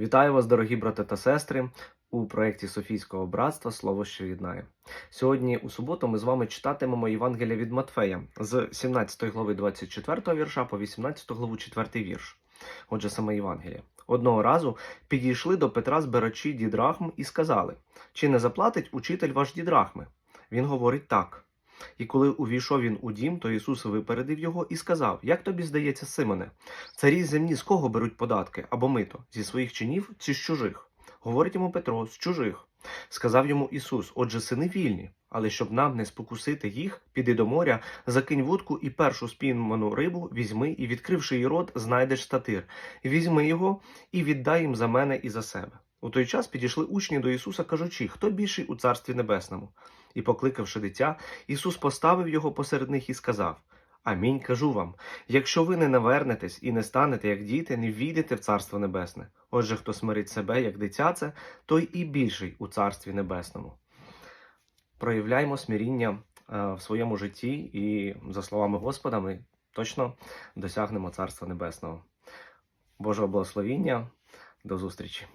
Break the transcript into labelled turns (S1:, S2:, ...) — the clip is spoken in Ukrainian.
S1: Вітаю вас, дорогі брати та сестри, у проєкті Софійського братства Слово, що єднає. Сьогодні, у суботу, ми з вами читатимемо Євангелія від Матфея з 17 глави 24 вірша по 18 главу 4 вірш. Отже, саме Євангелія. Одного разу підійшли до Петра збирачі дідрахм і сказали: Чи не заплатить учитель ваш дідрахми? Він говорить так. І коли увійшов він у дім, то Ісус випередив його і сказав: Як тобі здається, Симоне, царі земні з кого беруть податки або мито? Зі своїх чинів чи з чужих? Говорить йому Петро, з чужих. Сказав йому Ісус: Отже, сини вільні, але щоб нам не спокусити їх, піди до моря, закинь вудку і першу спійману рибу візьми, і, відкривши її рот, знайдеш статир. Візьми його і віддай їм за мене і за себе. У той час підійшли учні до Ісуса, кажучи, хто більший у царстві небесному. І, покликавши дитя, Ісус поставив його посеред них і сказав: Амінь кажу вам: якщо ви не навернетесь і не станете, як діти, не війдете в Царство Небесне. Отже, хто смирить себе, як дитяце, той і більший у Царстві Небесному. Проявляємо смиріння е, в своєму житті, і, за словами Господа, ми точно досягнемо Царства Небесного. Божого благословіння. До зустрічі!